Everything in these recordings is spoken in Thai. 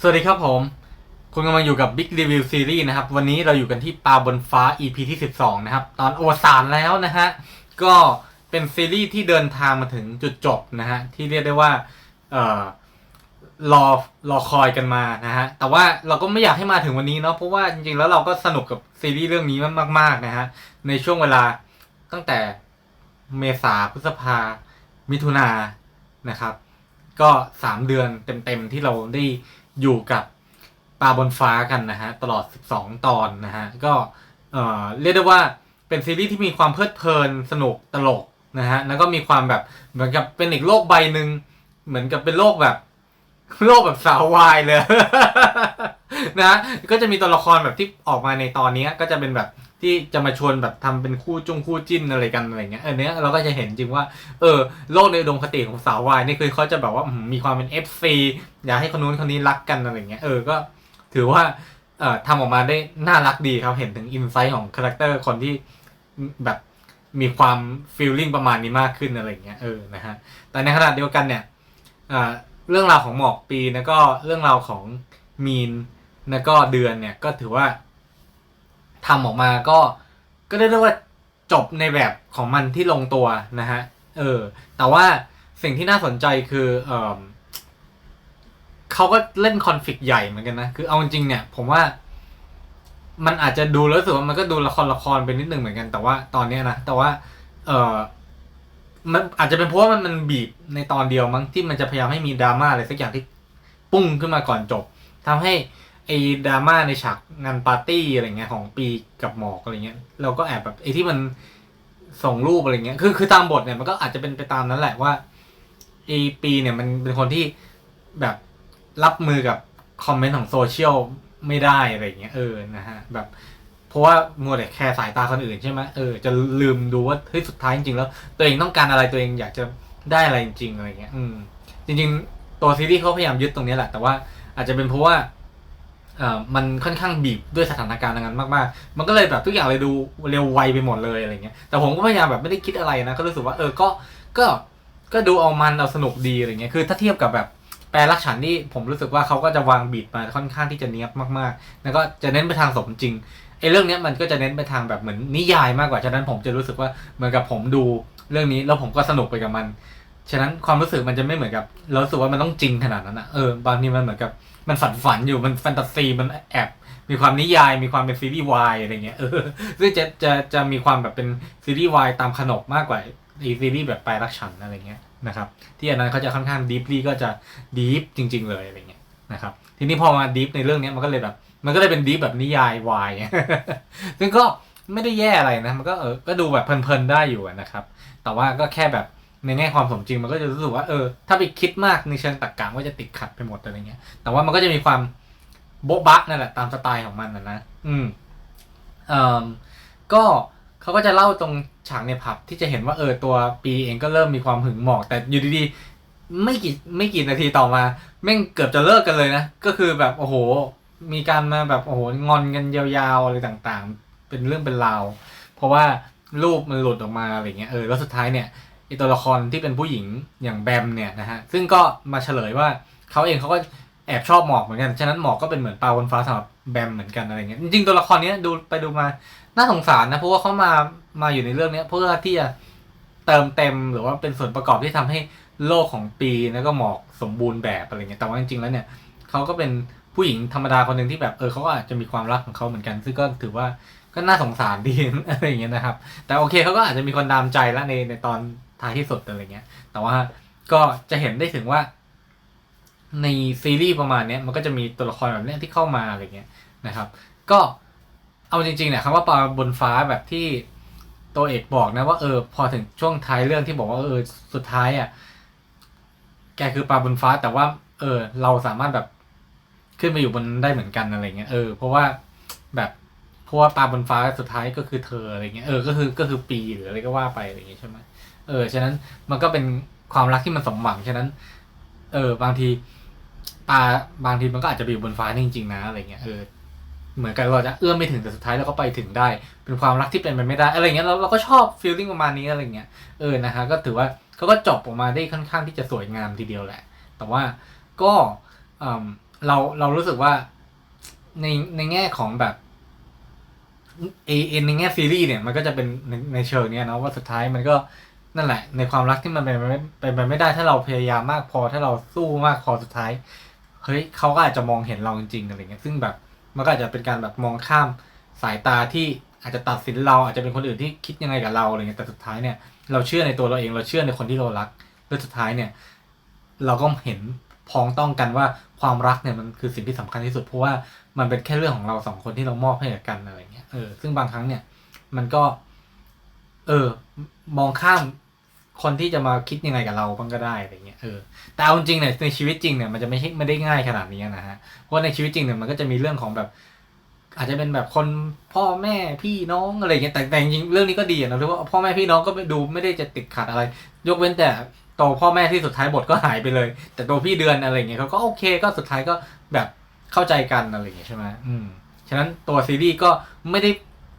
สวัสดีครับผม คุณกำลังอยู่กับ Big Review Series นะครับ วันนี้เราอยู่กันที่ปลาบนฟ้า EP ที่ 12 นะครับ ตอนโอสานแล้วนะฮะ ก็เป็นซีรีส์ที่เดินทางมาถึงจุดจบนะฮะ ที่เรียกได้ว่า เอ่อ รอ รอคอยกันมานะฮะ แต่ว่าเราก็ไม่อยากให้มาถึงวันนี้เนาะ เพราะว่าจริงๆ แล้วเราก็สนุกกับซีรีส์เรื่องนี้มาก ๆ นะฮะ ในช่วงเวลาตั้งแต่เมษาพฤษภา มิถุนานะครับ ก็สามเดือนเต็มๆ ที่เราได้ อยู่กับปลาบนฟ้ากันนะฮะตลอด 12 ตอนนะฮะก็เอ่อเรียกได้ว่าเป็นซีรีส์ที่มีความเพลิดเพลินสนุกตลกนะฮะแล้วก็มีความแบบเหมือนกับเป็นอีกโลกใบหนึ่งเหมือนกับเป็นโลกแบบโลกแบบสาววายเลยนะะก็จะมีตัวละครแบบที่ออกมาในตอนนี้ก็จะเป็นแบบ ที่จะมาชวนแบบทำเป็นคู่จุ้งคู่จิ้นอะไรกันอะไรเงี้ยเออเนี้ยเราก็จะเห็นจริงว่า เออโลกในดมคติของสาววายนี่คือเขาจะแบบว่ามีความเป็น FC อยากให้คนนู้นคนนี้รักกันอะไรเงี้ยเออก็ถือว่าเอ่อทำออกมาได้น่ารักดีครับเห็นถึงอินไซต์ของคาแรคเตอร์คนที่แบบมีความฟีลลิ่งประมาณนี้มากขึ้นอะไรเงี้ยเออนะฮะแต่ในขณะเดียวกันเนี่ยเรื่องราวของหมอกปีแล้วก็เรื่องราวของมีนแล้วก็เดือนเนี่ยก็ถือว่า ทำออกมาก็ก็ได้เรียกว่าจบในแบบของมันที่ลงตัวนะฮะเออแต่ว่าสิ่งที่น่าสนใจคือเออเขาก็เล่นคอนฟ lict ใหญ่เหมือนกันนะคือเอาจริงเนี่ย ผมว่ามันอาจจะดูแล้วรู้สึกว่ามันก็ดูละครละครไปนิดหนึ่งเหมือนกันแต่ว่าตอนเนี้ยนะแต่ว่า เออมันอาจจะเป็นเพราะว่ามันมันบีบในตอนเดียวมั้งที่มันจะพยายามให้มีดราม่าอะไรสักอย่างที่ปุ้งขึ้นมาก่อนจบทำให้ ไอ้ดราม่าในฉากงานปาร์ตี้อะไรเงี้ยของปีกับหมอกอะไรเงี้ยเราก็แอบแบบไอ้ที่มันส่งรูปอะไรเงี้ยคือคือตามบทเนี่ยมันก็อาจจะเป็นไปตามนั้นแหละว่าไอปีเนี่ยมันเป็นคนที่แบบรับมือกับคอมเมนต์ของโซเชียลไม่ได้อะไรเงี้ยเออนะฮะแบบเพราะว่ามัวแต่แคร์สายตาคนอื่นใช่ไหมเออจะลืมดูว่าเฮ้ยสุดท้ายจริงๆแล้ว ตัวเองต้องการอะไรตัวเองอยากจะได้อะไรจริงๆอะไรเงี้ย อืม จริง ๆ ตัวซีรีส์เขาพยายามยึดตรงนี้แหละ แต่ว่าอาจจะเป็นเพราะว่า มันค่อนข้างบีบด้วยสถานการณ์นั้นมากๆ มันก็เลยแบบทุกอย่างเลยดูเร็วไวไปหมดเลยอะไรเงี้ย แต่ผมก็พยายามแบบไม่ได้คิดอะไรนะ ก็รู้สึกว่าเออ ก็ ก็ ก็ดูเอามันเอาสนุกดีอะไรเงี้ย คือถ้าเทียบกับแบบแปลรักฉันนี่ผมรู้สึกว่าเขาก็จะวางบีบมาค่อนข้างที่จะเนี้ยบมากๆ แล้วก็จะเน้นไปทางสมจริง ไอ้เรื่องเนี้ยมันก็จะเน้นไปทางแบบเหมือนนิยายมากกว่า ฉะนั้นผมจะรู้สึกว่าเหมือนกับผมดูเรื่องนี้แล้วผมก็สนุกไปกับมัน ฉะนั้นความรู้สึกมันจะไม่เหมือนกับเรารู้สึกว่ามันต้องจริงขนาดนั้นอะเออบางทีมันเหมือนกับมันฝันฝันอยู่มันแฟนตาซีมันแอบมีความนิยายมีความเป็นซีรีส์วายอะไรเงี้ยเออซึ่งจะจะจะมีความแบบเป็นซีรีส์วายตามขนบมากกว่าไอซีรีส์แบบปลรักฉันอะไรเงี้ยนะครับที่อันนั้นเขาจะค่อนข้างดีฟลี่ก็จะดีฟจริง ๆ เลยอะไรเงี้ยนะครับทีนี้พอมาดีฟในเรื่องนี้มันก็เลยแบบ มันก็เลยเป็นดีฟแบบนิยายวายซึ่งก็ไม่ได้แย่อะไรนะมันก็เออก็ดูแบบเพลินๆได้อยู่นะครับ แต่ว่าก็แค่แบบ ในแง่ความสมจริงมันก็จะรู้สึกว่าเออถ้าไปคิดมากในเชิงตรรกะว่าจะติดขัดไปหมดอะไรเงี้ย แต่ว่ามันก็จะมีความโบ๊ะบะนั่นแหละตามสไตล์ของมันนะนะ อืมเอ่อก็เขาก็จะเล่าตรงฉากในผับที่จะเห็นว่าเออตัวปีเองก็เริ่มมีความหึงหมอก แต่อยู่ดีๆไม่กี่ไม่กี่นาทีต่อมา แม่งเกือบจะเลิกกันเลยนะ ก็คือแบบโอ้โห มีการมาแบบโอ้โหงอนกันยาวๆอะไรต่างๆ เป็นเรื่องเป็นราว เพราะว่ารูปมันหลุดออกมาอะไรเงี้ยเออแล้วสุดท้ายเนี่ย ไอตัวละครที่เป็นผู้หญิงอย่างแบมเนี่ยนะฮะซึ่งก็มาเฉลยว่าเขาเองเขาก็แอบชอบหมอกเหมือนกัน ฉะนั้นหมอกก็เป็นเหมือนปลาบนฟ้าสำหรับแบมเหมือนกันอะไรเงี้ยจริงๆตัวละครเนี้ยดูไปดูมาน่าสงสารนะเพราะว่าเขามามาอยู่ในเรื่องเนี้ยเพื่อที่จะเติมเต็มหรือว่าเป็นส่วนประกอบที่ทำให้โลกของปีแล้วก็หมอกสมบูรณ์แบบอะไรเงี้ยแต่ว่าจริงๆแล้วเนี่ยเขาก็เป็นผู้หญิงธรรมดาคนหนึ่งที่แบบเออเขาก็อาจจะมีความรักของเขาเหมือนกัน ซึ่งก็ถือว่าก็น่าสงสารดีอะไรอย่างเงี้ยนะครับ แต่โอเคเขาก็อาจจะมีคนดามใจแล้วในในตอน ท้ายที่สุดอะไรเงี้ย แต่ว่าก็จะเห็นได้ถึงว่า ในซีรีส์ประมาณเนี้ยมันก็จะมีตัวละครแบบเนี้ยที่เข้ามาอะไรเงี้ยนะครับ ก็เอาจริงๆเนี่ยคำว่าปลาบนฟ้าแบบที่ตัวเอกบอกนะว่าเออพอถึงช่วงท้ายเรื่องที่บอกว่าเออสุดท้ายอะแกคือปลาบนฟ้าแต่ว่า เออ เราสามารถแบบขึ้นมาอยู่บนได้เหมือนกันอะไรเงี้ยเออเพราะว่าแบบเพราะว่าปลาบนฟ้าสุดท้ายก็คือเธออะไรเงี้ยเออก็คือก็คือปีหรืออะไรก็ว่าไปอะไรเงี้ยใช่ไหม เออ ฉะนั้นมันก็เป็นความรักที่มันสมหวัง ฉะนั้น เออ บางทีปลาบางทีมันก็อาจจะไปอยู่บนฟ้าจริงๆนะอะไรเงี้ย เออ เหมือนกันเราจะเอื้อมไม่ถึงแต่สุดท้ายเราก็ไปถึงได้ เป็นความรักที่เป็นไปไม่ได้ อะไรเงี้ย เราเราก็ชอบฟีลลิ่งประมาณนี้อะไรเงี้ย เออ นะฮะ ก็ถือว่าเขาก็จบออกมาได้ค่อนข้างที่จะสวยงามทีเดียวแหละ แต่ว่าก็อืมเราเรารู้สึกว่าในในแง่ของแบบเอเอ็นในแง่ซีรีส์เนี่ยมันก็จะเป็นในในเชิงเนี้ยนะว่าสุดท้ายมันก็ นั่นแหละ ในความรักที่มันเป็นไปไม่เป็นไปไม่ได้ถ้าเราพยายามมากพอ ถ้าเราสู้มากพอสุดท้ายเฮ้ยเขาก็อาจจะมองเห็นเราจริงๆอะไรเงี้ยซึ่งแบบมันก็อาจจะเป็นการแบบมองข้ามสายตาที่อาจจะตัดสินเราอาจจะเป็นคนอื่นที่คิดยังไงกับเราอะไรเงี้ยแต่สุดท้ายเนี่ยเราเชื่อในตัวเราเองเราเชื่อในคนที่เรารักแล้วสุดท้ายเนี่ย เราก็เห็นพ้องต้องกันว่าความรักเนี่ยมันคือสิ่งที่สำคัญที่สุด เพราะว่ามันเป็นแค่เรื่องของเราสองคนที่เรามอบให้กันอะไรเงี้ยเออซึ่งบางครั้งเนี่ย มันก็ เออ มองข้าม คนที่จะมาคิดยังไงกับเราบ้างก็ได้อะไรเงี้ยเออแต่เอาจริงเนี่ยในชีวิตจริงเนี่ยมันจะไม่ใช่ไม่ได้ง่ายขนาดนี้นะฮะเพราะในชีวิตจริงเนี่ยมันก็จะมีเรื่องของแบบ อาจจะเป็นแบบคนพ่อแม่พี่น้องอะไรเงี้ยแต่แต่จริงเรื่องนี้ก็ดีอะนะเพราะว่าพ่อแม่พี่น้องก็ดูไม่ได้จะติดขัดอะไร ยกเว้นแต่ตัวพ่อแม่ที่สุดท้ายบทก็หายไปเลย แต่ตัวพี่เดือนอะไรเงี้ยเขาก็โอเคก็สุดท้ายก็แบบเข้าใจกันอะไรเงี้ยใช่ไหมอืมฉะนั้นตัวซีรีส์ก็ไม่ได้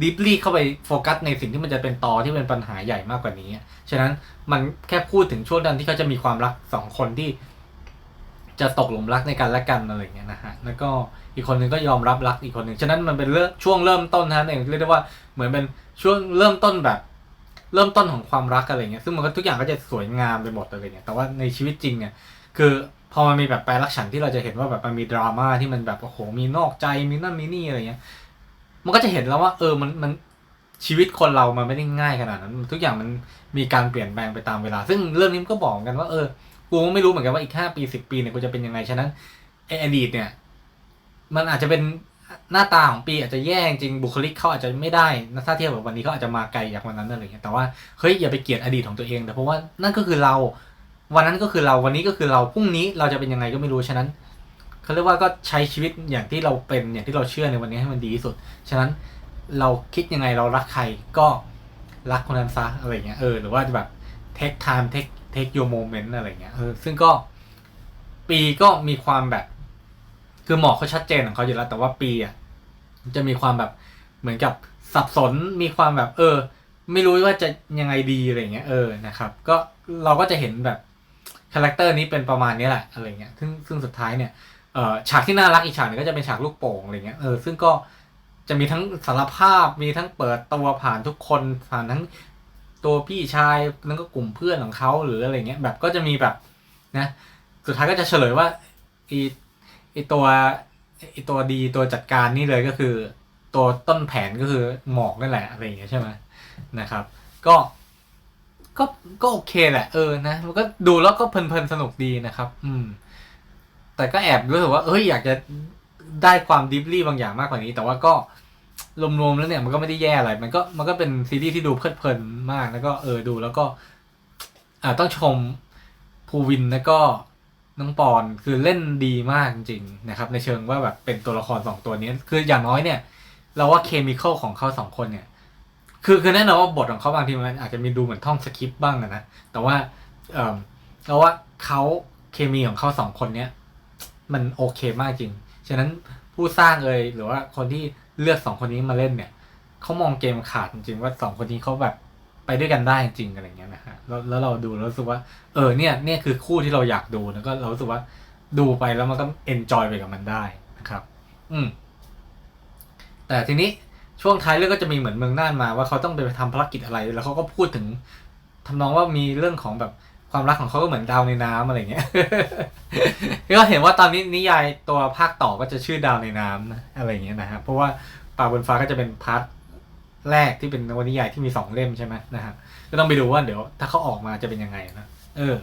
ดิฟลี่เข้าไปโฟกัสในสิ่งที่มันจะเป็นตอที่เป็นปัญหาใหญ่มากกว่านี้ ฉะนั้นมันแค่พูดถึงช่วงนั้นที่เขาจะมีความรักสองคนที่ จะตกหลุมรักในกันและกันอะไรเงี้ยนะฮะ แล้วก็อีกคนหนึ่งก็ยอมรับรักอีกคนหนึ่ง ฉะนั้นมันเป็นเรื่องช่วงเริ่มต้นนะเองเรียกได้ว่าเหมือนเป็นช่วงเริ่มต้นแบบ เริ่มต้นของความรักอะไรเงี้ย ซึ่งมันก็ทุกอย่างก็จะสวยงามไปหมดอะไรเงี้ย แต่ว่าในชีวิตจริงเนี่ย คือพอมันมีแบบแปลรักฉันที่เราจะเห็นว่าแบบมันมีดราม่าที่มันแบบโอ้โหมีนอกใจมีนั่นมีนี่อะไรเงี้ย มันก็จะเห็นแล้วว่า เออมันมันชีวิตคนเรามันไม่ได้ง่ายขนาดนั้น ทุกอย่างมันมีการเปลี่ยนแปลงไปตามเวลา ซึ่งเรื่องนี้มันก็บอกกันว่าเออกูไม่รู้เหมือนกันว่าอีกห้าปีสิบปีเนี่ยกูจะเป็นยังไงฉะนั้นไออดีตเนี่ย มันอาจจะเป็นหน้าตาของปีอาจจะแย่จริงบุคลิกเขาอาจจะไม่ได้นะถ้าเทียบกับวันนี้เขาอาจจะมาไกลจากวันนั้นอะไรอย่างเงี้ยแต่ว่าเฮ้ยอย่าไปเกลียดอดีตของตัวเองแต่เพราะว่านั่นก็คือเรา วันนั้นก็คือเราวันนี้ก็คือเราพรุ่งนี้เราจะเป็นยังไงก็ไม่รู้ฉะนั้น เขาเรียกว่าก็ใช้ชีวิตอย่างที่เราเป็นอย่างที่เราเชื่อในวันนี้ให้มันดีที่สุด ฉะนั้นเราคิดยังไงเรารักใครก็รักคนนั้นซะอะไรเงี้ยเออหรือว่าแบบ take time take take your moment อะไรเงี้ยเออซึ่งก็ปีก็มีความแบบ คือหมอกเขาชัดเจนของเขาอยู่แล้ว แต่ว่าปีอะจะมีความแบบเหมือนกับสับสนมีความแบบ เออ ไม่รู้ว่าจะยังไงดีอะไรเงี้ยเออนะครับ ก็เราก็จะเห็นแบบคาแรคเตอร์นี้เป็นประมาณนี้แหละอะไรเงี้ยซึ่งซึ่งสุดท้ายเนี่ย ฉากที่น่ารักอีกฉากนึงก็จะเป็นฉากลูกโป่งอะไรเงี้ยเออซึ่งก็จะมีทั้งสารภาพมีทั้งเปิดตัวผ่านทุกคนผ่านทั้งตัวพี่ชายแล้วก็กลุ่มเพื่อนของเขาหรืออะไรเงี้ยแบบก็จะมีแบบนะสุดท้ายก็จะเฉลยว่าอีไอตัวไอตัวดีตัวจัดการนี่เลยก็คือ ตัวต้นแผนก็คือหมอกนั่นแหละอะไรอย่างเงี้ยใช่ไหมนะครับ ก็ก็ก็โอเคแหละเออนะมันก็ดูแล้วก็เพลินๆสนุกดีนะครับ อืม แต่ก็แอบรู้สึกว่าเอ้ยอยากจะได้ความดิฟลี่บางอย่างมากกว่านี้ แต่ว่าก็รวมๆแล้วเนี่ยมันก็ไม่ได้แย่อะไร มันก็มันก็เป็นซีรีส์ที่ดูเพลิดเพลินมากแล้วก็เออดูแล้วก็อ่าต้องชมภูวินแล้วก็น้องปอนคือเล่นดีมากจริงๆนะครับ ในเชิงว่าแบบเป็นตัวละครสองตัวนี้ คืออย่างน้อยเนี่ย เราว่าเคมีคอลของเขาสองคนเนี่ย คือคือแน่นอนว่าบทของเขาบางทีมันอาจจะมีดูเหมือนท่องสคริปต์บ้างนะแต่ว่าเออเราว่าเขาเคมีของเขาสองคนเนี้ย มันโอเคมากจริง ฉะนั้นผู้สร้างเอยหรือว่าคนที่เลือกสองคนนี้มาเล่นเนี่ยเขามองเกมขาดจริงๆว่าสองคนนี้เขาแบบไปด้วยกันได้จริงอะไรเงี้ยนะฮะแล้วแล้วเราดูแล้วรู้สึกว่า เออเนี่ยเนี่ยคือคู่ที่เราอยากดูแล้วก็เรารู้สึกว่าดูไปแล้วมันก็เอนจอยไปกับมันได้นะครับ อืม แต่ทีนี้ช่วงท้ายเรื่องก็จะมีเหมือนเมืองน่านมาว่าเขาต้องไปทำภารกิจอะไร แล้วเขาก็พูดถึงทำนองว่ามีเรื่องของแบบ ความรักของเขาก็เหมือนดาวในน้ำอะไรเงี้ย ก็เห็นว่าตอนนี้นิยายตัวภาคต่อก็จะชื่อดาวในน้ำนะอะไรเงี้ยนะฮะเพราะว่าป่าบนฟ้าก็จะเป็นพาร์ทแรกที่เป็นนวนิยายที่มีสองเล่มใช่ไหมนะฮะก็ต้องไปดูว่าเดี๋ยวถ้าเขาออกมาจะเป็นยังไงนะเออ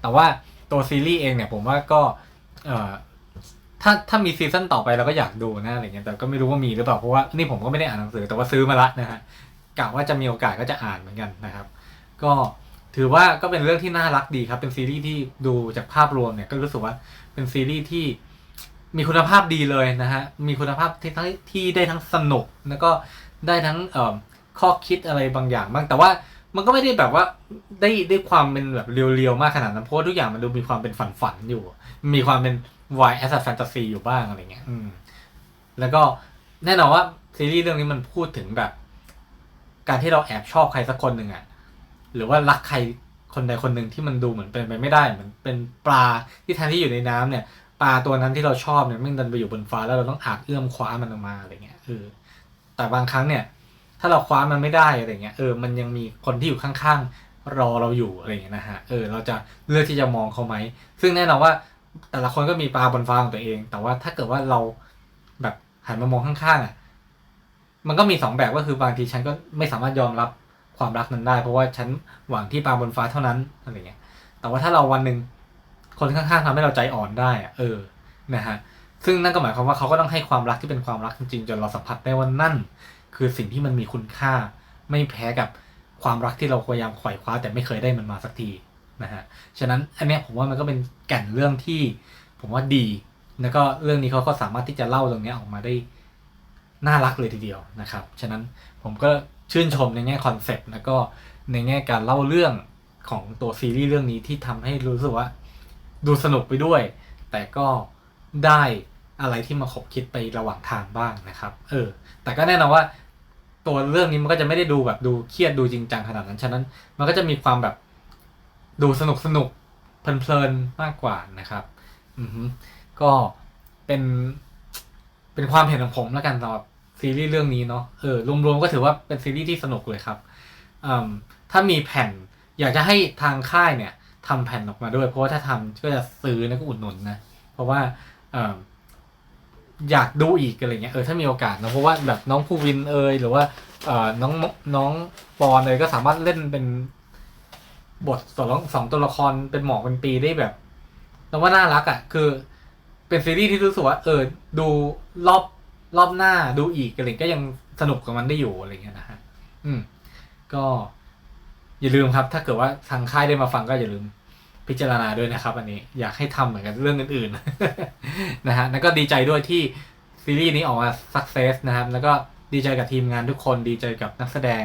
แต่ว่าตัวซีรีส์เองเนี่ยผมว่าก็ เออถ้าถ้ามีซีซั่นต่อไปเราก็อยากดูนะอะไรเงี้ยแต่ก็ไม่รู้ว่ามีหรือเปล่าเพราะว่านี่ผมก็ไม่ได้อ่านหนังสือแต่ว่าซื้อมาละนะฮะกะว่าจะมีโอกาสก็จะอ่านเหมือนกันนะครับ ก็ ถือว่าก็เป็นเรื่องที่น่ารักดีครับ เป็นซีรีส์ที่ดูจากภาพรวมเนี่ยก็รู้สึกว่าเป็นซีรีส์ที่มีคุณภาพดีเลยนะฮะ มีคุณภาพที่ทั้งที่ได้ทั้งสนุกแล้วก็ได้ทั้งเอ่อข้อคิดอะไรบางอย่างบ้าง แต่ว่ามันก็ไม่ได้แบบว่าได้ได้ความเป็นแบบเรียวๆมากขนาดนั้นเพราะทุกอย่างมันดูมีความเป็นฝันๆอยู่ มีความเป็นวายแอสแฟนตาซีอยู่บ้างอะไรเงี้ยอืมแล้วก็แน่นอนว่าซีรีส์เรื่องนี้มันพูดถึงแบบ การที่เราแอบชอบใครสักคนหนึ่งอะ หรือว่ารักใครคนใดคนหนึ่งที่มันดูเหมือนเป็นไปไม่ได้เหมือนเป็นปลาที่แทนที่อยู่ในน้ำเนี่ยปลาตัวนั้นที่เราชอบเนี่ยมันดันไปอยู่บนฟ้าแล้วเราต้องอาจเอื้อมคว้ามันออกมาอะไรเงี้ยเออแต่บางครั้งเนี่ย ถ้าเราคว้ามันไม่ได้อะไรเงี้ยเออมันยังมีคนที่อยู่ข้างๆรอเราอยู่อะไรเงี้ยนะฮะเออเราจะเลือกที่จะมองเขาไหมซึ่งแน่นอนว่า แต่ละคนก็มีปลาบนฟ้าของตัวเอง แต่ว่าถ้าเกิดว่าเราแบบหันมามองข้างๆอะมันก็มีสองแบบก็คือบางทีฉันก็ไม่สามารถยอมรับ ความรักนั้นได้ เพราะว่าฉันหวังที่ปลาบนฟ้าเท่านั้นอะไรเงี้ย แต่ว่าถ้าเราวันหนึ่งคนข้างๆทำให้เราใจอ่อนได้อะเออนะฮะซึ่งนั่นก็หมายความว่าเขาก็ต้องให้ความรักที่เป็นความรักจริงๆจนเราสัมผัสได้ว่านั่น คือสิ่งที่มันมีคุณค่า ไม่แพ้กับความรักที่เราพยายามไขว่คว้า แต่ไม่เคยได้มันมาสักทีนะฮะฉะนั้นอันนี้ผมว่ามันก็เป็นแก่นเรื่องที่ผมว่าดี แล้วก็เรื่องนี้เขาก็สามารถที่จะเล่าตรงนี้ออกมาได้น่ารักเลยทีเดียวนะครับ ฉะนั้นผมก็ ชื่นชมในแง่คอนเซปต์แล้วก็ในแง่การเล่าเรื่องของตัวซีรีส์เรื่องนี้ที่ทำให้รู้สึกว่าดูสนุกไปด้วย แต่ก็ได้อะไรที่มาขบคิดไประหว่างทางบ้างนะครับ เออ แต่ก็แน่นอนว่า ตัวเรื่องนี้มันก็จะไม่ได้ดูแบบดูเครียดดูจริงจังขนาดนั้น ฉะนั้น มันก็จะมีความแบบดูสนุกสนุกเพลินๆมากกว่านะครับ อือก็เป็นเป็นความเห็นของผมแล้วกันสำหรับ ซีรีส์เรื่องนี้เนาะเออรวมๆก็ถือว่าเป็นซีรีส์ที่สนุกเลยครับอืมถ้ามีแผ่นอยากจะให้ทางค่ายเนี่ยทำแผ่นออกมาด้วย เพราะว่าถ้าทำก็จะซื้อนะก็อุดหนุนนะเพราะว่าอออยากดูอีกอะไรเงี้ยเออถ้ามีโอกาสนะเพราะว่าแบบน้องภูวินเอยหรือว่าเออน้องน้องปอนเอยก็สามารถเล่นเป็นบทสองสองตัวละครเป็นหมอกเป็นปีได้แบบเราว่าน่ารักอะ่ะ คือเป็นซีรีส์ที่รู้สึกว่าเออดูรอบ รอบหน้าดูอีกอะไรก็ยังสนุกกับมันได้อยู่อะไรเงี้ยนะฮะอืม ก็อย่าลืมครับ ถ้าเกิดว่าทางค่ายได้มาฟังก็อย่าลืมพิจารณาด้วยนะครับ อันนี้อยากให้ทำเหมือนกันเรื่องอื่นๆนะฮะแล้วก็ดีใจด้วยที่ซีรีส์นี้ออกมาสักเซสนะครับ แล้วก็ดีใจกับทีมงานทุกคนดีใจกับนักแสดง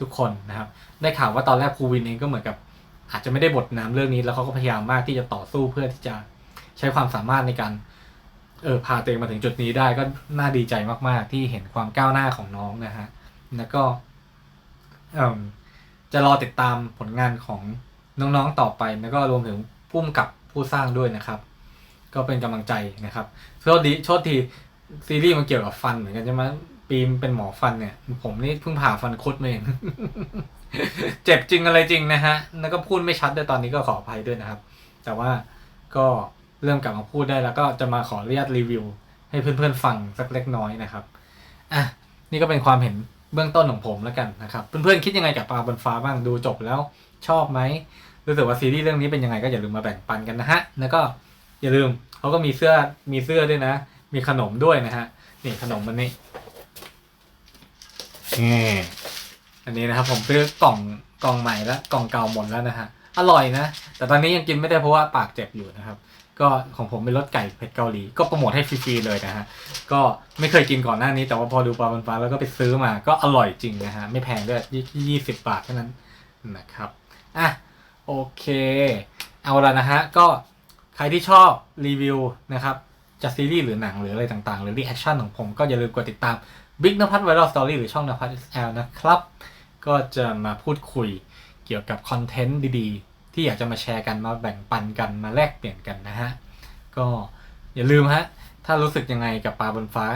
ทุกคนนะครับ ได้ข่าวว่าตอนแรกภูวินเองก็เหมือนกับอาจจะไม่ได้บทน้ำเรื่องนี้แล้วเขาก็พยายามมากที่จะต่อสู้เพื่อที่จะใช้ความสามารถในการ เออพาตัวเองมาถึงจุดนี้ได้ก็น่าดีใจมาก ๆ ที่เห็นความก้าวหน้าของน้องนะฮะแล้วก็จะรอติดตามผลงานของน้องๆต่อไปแล้วก็รวมถึงผู้กำกับผู้สร้างด้วยนะครับ ก็เป็นกำลังใจนะครับโทษดีโทษทีซีรีส์มันเกี่ยวกับฟันเหมือนกันใช่ไหมปีมเป็นหมอฟันเนี่ย ผมนี่เพิ่งผ่าฟันคุดมาเองเจ็บจริงอะไรจริงนะฮะ แล้วก็พูดไม่ชัดด้วยตอนนี้ก็ขออภัยด้วยนะครับ แต่ว่าก็ เริ่มกลับมาพูดได้แล้วก็จะมาขออนุญาตรีวิว ให้เพื่อนๆฟังสักเล็กน้อยนะครับอะนี่ก็เป็นความเห็นเบื้องต้นของผมแล้วกันนะครับเพื่อนๆคิดยังไงกับปลาบนฟ้าบ้างดูจบแล้วชอบไหมรู้สึกว่าซีรีส์เรื่องนี้เป็นยังไงก็อย่าลืมมาแบ่งปันกันนะฮะแล้วก็อย่าลืมเขาก็มีเสื้อมีเสื้อด้วยนะ มีขนมด้วยนะฮะนี่ขนมมันนี่นี่อันนี้นะครับ ผมซื้อกล่องกล่องใหม่แล้วกล่องเก่าหมดแล้วนะฮะอร่อยนะ แต่ตอนนี้ยังกินไม่ได้เพราะว่าปากเจ็บอยู่นะครับ ก็ของผมเป็นรสไก่เผ็ดเกาหลี ก็โปรโมทให้ฟรีๆเลยนะฮะ ก็ไม่เคยกินก่อนหน้านี้ แต่ว่าพอดูปลาบนฟ้าแล้วก็ไปซื้อมา ก็อร่อยจริงนะฮะ ไม่แพงด้วยยี่สิบบาทเท่านั้นนะครับ อะ โอเค เอาละนะฮะ ก็ใครที่ชอบรีวิวนะครับจะซีรีส์หรือหนังหรืออะไรต่างๆ หรือรีแอคชั่นของผมก็อย่าลืมกดติดตาม Big นภัทรไวรัลสตอรี่หรือช่องนภัทร SL นะครับ ก็จะมาพูดคุยเกี่ยวกับคอนเทนต์ดีๆ ที่อยากจะมาแชร์กันมาแบ่งปันกันมาแลกเปลี่ยนกันนะฮะ ก็อย่าลืมฮะ ถ้ารู้สึกยังไงกับปลาบนฟ้า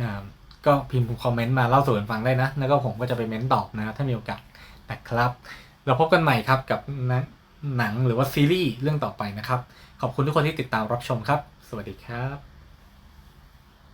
อ่าก็พิมพ์คอมเมนต์มาเล่าสู่กันฟังได้นะ แล้วก็ผมก็จะไปเม้นตอบนะถ้ามีโอกาสนะครับ เราพบกันใหม่ครับกับนังหนังหรือว่าซีรีส์เรื่องต่อไปนะครับ ขอบคุณทุกคนที่ติดตามรับชมครับ สวัสดีครับ